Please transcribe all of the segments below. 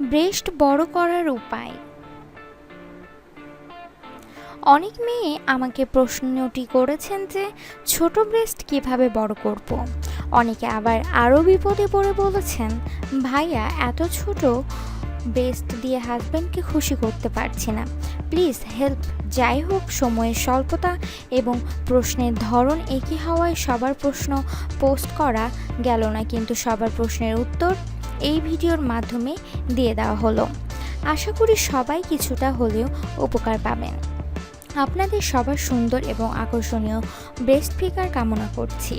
Breast বড় করার উপায় অনেক মেয়ে আমাকে প্রশ্নটি করেছেন যে, ছোট ব্রেস্ট কীভাবে বড় করব। অনেকে আবার আরও বিপদে পড়ে বলেছেন, ভাইয়া, এত ছোট ব্রেস্ট দিয়ে হাজব্যান্ডকে খুশি করতে পারছি না প্লিজ হেল্প, যাই হোক, সময়ের স্বল্পতা এবং প্রশ্নের ধরন একই হওয়ায় সবার প্রশ্ন পোস্ট করা গেল না, কিন্তু সবার প্রশ্নের উত্তর এই ভিডিওর মাধ্যমে দিয়ে দেওয়া হলো। আশা করি সবাই কিছুটা হলেও উপকার পাবেন। আপনাদের সবার সুন্দর এবং আকর্ষণীয় ব্রেস্ট ফিগার কামনা করছি।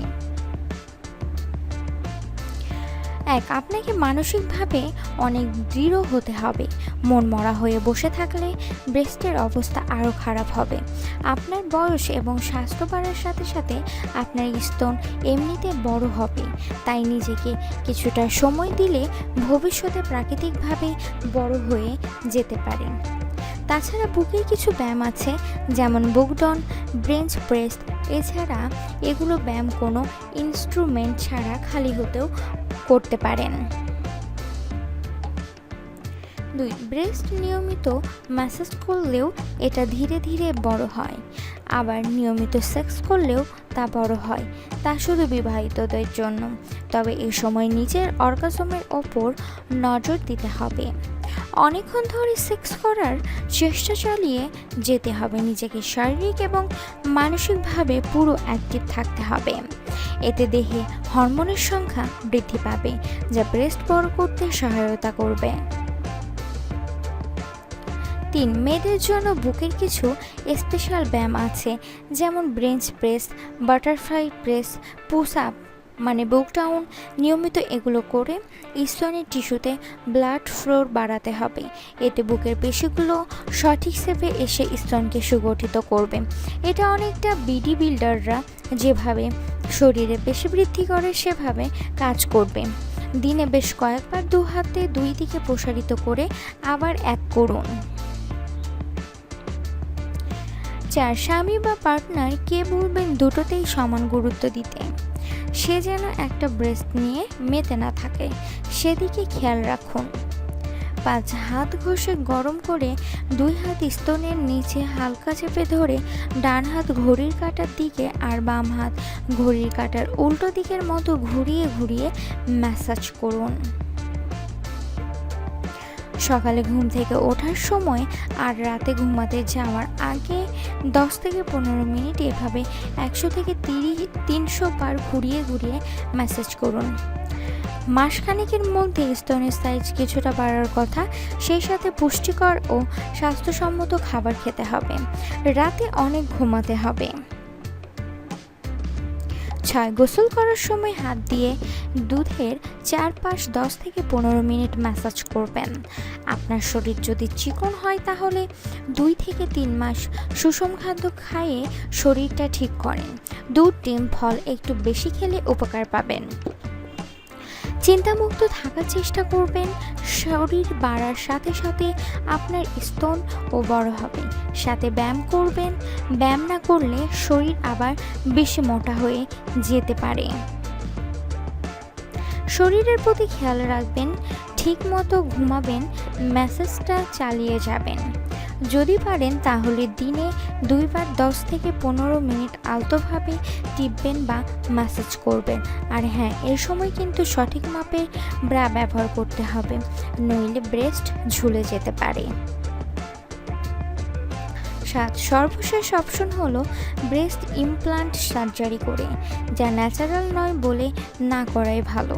এক, আপনাকে মানসিকভাবে অনেক দৃঢ় হতে হবে। মন মরা হয়ে বসে থাকলে ব্রেস্টের অবস্থা আরও খারাপ হবে। আপনার বয়স এবং স্বাস্থ্য বাড়ার সাথে সাথে আপনার স্তন এমনিতে বড় হবে। তাই নিজেকে কিছুটা সময় দিলে ভবিষ্যতে প্রাকৃতিকভাবে বড় হয়ে যেতে পারেন। তাছাড়া বুকের কিছু ব্যায়াম আছে, যেমন বুকডন, ব্রেঞ্চ প্রেস। এছাড়া এগুলো ব্যায়াম কোনো ইনস্ট্রুমেন্ট ছাড়া খালি হতেও করতে পারেন। দুই ব্রেস্ট নিয়মিত ম্যাসাজ করলেও এটা ধীরে ধীরে বড় হয়। আবার নিয়মিত সেক্স করলেও তা বড় হয়। তা শুধু বিবাহিতদের জন্য। তবে এ সময় নিজের অর্গাজমের ওপর নজর দিতে হবে। অনেকক্ষণ ধরে সেক্স করার চেষ্টা চালিয়ে যেতে হবে নিজেকে শারীরিক এবং মানসিকভাবে পুরো অ্যাক্টিভ থাকতে হবে। এতে দেহে হরমোনের সংখ্যা বৃদ্ধি পাবে, যা ব্রেস্ট বড় করতে সহায়তা করবে। তিন, মেয়েদের জন্য বুকের কিছু স্পেশাল ব্যায়াম আছে, যেমন bench press butterfly press push up মানে বুক ডাউন নিয়মিত এগুলো করে স্তনের টিস্যুতে ব্লাড ফ্লোর বাড়াতে হবে। এতে বুকের পেশিগুলো সঠিক সেপে এসে স্তনকে সুগঠিত করবে। এটা অনেকটা বিডি বিল্ডাররা যেভাবে শরীরে পেশি বৃদ্ধি করে, সেভাবে কাজ করবে। দিনে বেশ কয়েকবার দু হাতে দুই দিকে প্রসারিত করে আবার এক করুন। চার স্বামী বা পার্টনার কে বলবেন দুটোতেই সমান গুরুত্ব দিতে। সে যেন একটা ব্রেস্ট নিয়ে মেতে না থাকে। সেদিকে খেয়াল রাখুন। পাঁচ, হাত ঘষে গরম করে দুই হাত স্তনের নিচে হালকা চেপে ধরে ডান হাত ঘড়ির কাটার দিকে আর বাম হাত ঘড়ির কাটার উল্টো দিকের মতো ঘুরিয়ে ঘুরিয়ে ম্যাসাজ করুন। সকালে ঘুম থেকে ওঠার সময় আর রাতে ঘুমাতে যাওয়ার আগে দশ থেকে পনেরো মিনিট এভাবে একশো থেকে তিরিশ, তিনশো বার ঘুরিয়ে ঘুরিয়ে ম্যাসেজ করুন। মাসখানেকের মধ্যে স্তনের সাইজ কিছুটা বাড়ার কথা, সেই সাথে পুষ্টিকর ও স্বাস্থ্যসম্মত খাবার খেতে হবে। রাতে অনেক ঘুমাতে হবে। ছয় গোসল করার সময় হাত দিয়ে দুধের চারপাশ দশ থেকে পনেরো মিনিট ম্যাসাজ করবেন। আপনার শরীর যদি চিকন হয় তাহলে দুই থেকে তিন মাস সুষম খাদ্য খাইয়ে শরীরটা ঠিক করেন। দুধ, ডিম, ফল একটু বেশি খেলে উপকার পাবেন। চিন্তামুক্ত থাকার চেষ্টা করবেন। শরীর বাড়ার সাথে সাথে আপনার স্তন ও বড় হবে। সাথে ব্যায়াম করবেন। ব্যায়াম না করলে শরীর আবার বেশি মোটা হয়ে যেতে পারে। শরীরের প্রতি খেয়াল রাখবেন। ঠিক মতো ঘুমাবেন। ম্যাসেজটা চালিয়ে যাবেন। যদি পারেন তাহলে দিনে দুইবার দশ থেকে পনেরো মিনিট আলতোভাবে টিপবেন বা ম্যাসেজ করবেন। আর হ্যাঁ এ সময় কিন্তু সঠিক মাপের ব্রা ব্যবহার করতে হবে, নইলে ব্রেস্ট ঝুলে যেতে পারে। সাত, সর্বশেষ অপশন হলো ব্রেস্ট ইমপ্লান্ট সার্জারি করে, যা ন্যাচারাল নয় বলে না করাই ভালো।